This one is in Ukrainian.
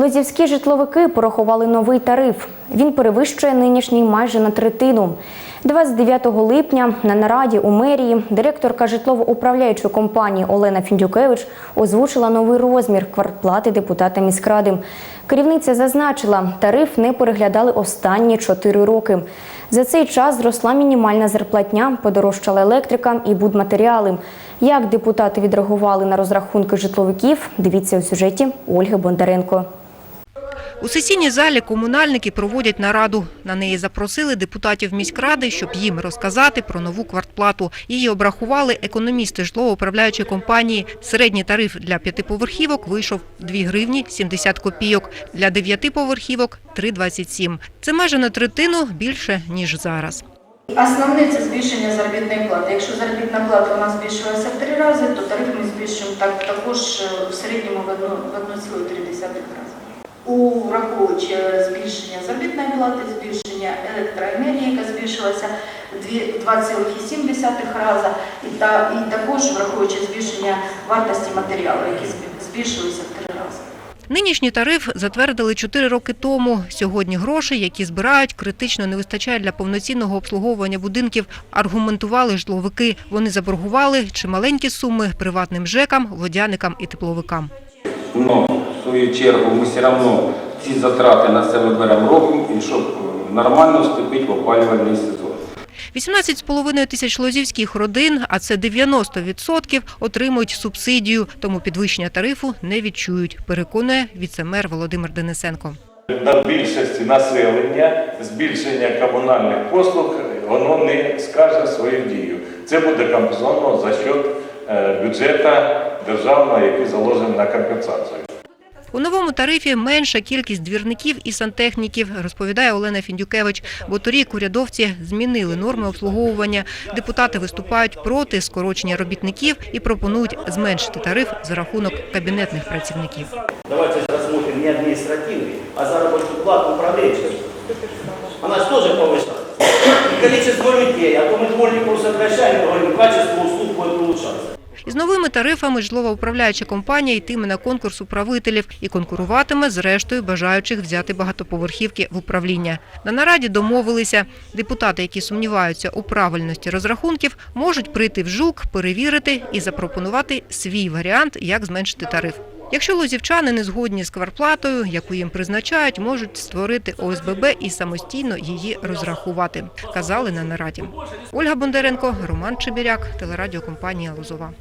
Лозівські житловики порахували новий тариф. Він перевищує нинішній майже на третину. 29 липня на нараді у мерії директорка житлово-управляючої компанії Олена Фіндюкевич озвучила новий розмір квартплати депутата міськради. Керівниця зазначила, тариф не переглядали останні 4 роки. За цей час зросла мінімальна зарплатня, подорожчала електрика і будматеріали. Як депутати відреагували на розрахунки житловиків, дивіться у сюжеті Ольги Бондаренко. У сесійній залі комунальники проводять нараду. На неї запросили депутатів міськради, щоб їм розказати про нову квартплату. Її обрахували економісти житлово-управляючої компанії. Середній тариф для п'ятиповерхівок вийшов 2 гривні 70 копійок, для дев'ятиповерхівок – 3,27. Це майже на третину більше, ніж зараз. Основне це збільшення заробітної плати. Якщо заробітна плата у нас збільшилася в три рази, то тариф ми збільшуємо так, також е, в середньому в 1,3 рази. У враховуючи збільшення заробітної плати, збільшення електроенергії, яка збільшилася в дві- 2,7 рази, і, та, і також враховуючи збільшення вартості матеріалу, які збільшилися в три рази. Нинішній тариф затвердили 4 роки тому. Сьогодні грошей, які збирають, критично не вистачає для повноцінного обслуговування будинків. Аргументували житловики. Вони заборгували чималенькі суми приватним ЖЕКам, водяникам і тепловикам. Но в свою чергу ми все одно ці затрати на себе беремо робимо, і щоб е, нормально вступити в опалювальний сезон. 18,5 тисяч лозівських родин, а це 90%, отримують субсидію, тому підвищення тарифу не відчують, переконує віцемер Володимир Денисенко. На більшості населення збільшення комунальних послуг воно не скаже свою дію. Це буде компенсовано за счет е, бюджету державного, який заложений на компенсацію. У новому тарифі менша кількість двірників і сантехніків, розповідає Олена Фіндюкевич. Бо торік урядовці змінили норми обслуговування. Депутати виступають проти скорочення робітників і пропонують зменшити тариф за рахунок кабінетних працівників. Давайте рассмотрим не административный, а заработную плату управленческую. Она же тоже повышается. И количество людей, а то мы дворников сокращаем, говорим, качество услуг будет улучшаться. Із новими тарифами житлово-управляюча компанія йтиме на конкурс управителів і конкуруватиме з рештою бажаючих взяти багатоповерхівки в управління. На нараді домовилися. Депутати, які сумніваються у правильності розрахунків, можуть прийти в ЖУК, перевірити і запропонувати свій варіант, як зменшити тариф. Якщо лозівчани не згодні з квартплатою, яку їм призначають, можуть створити ОСББ і самостійно її розрахувати, казали на нараді. Ольга Бондаренко, Роман Чебіряк, телерадіокомпанія Лозова.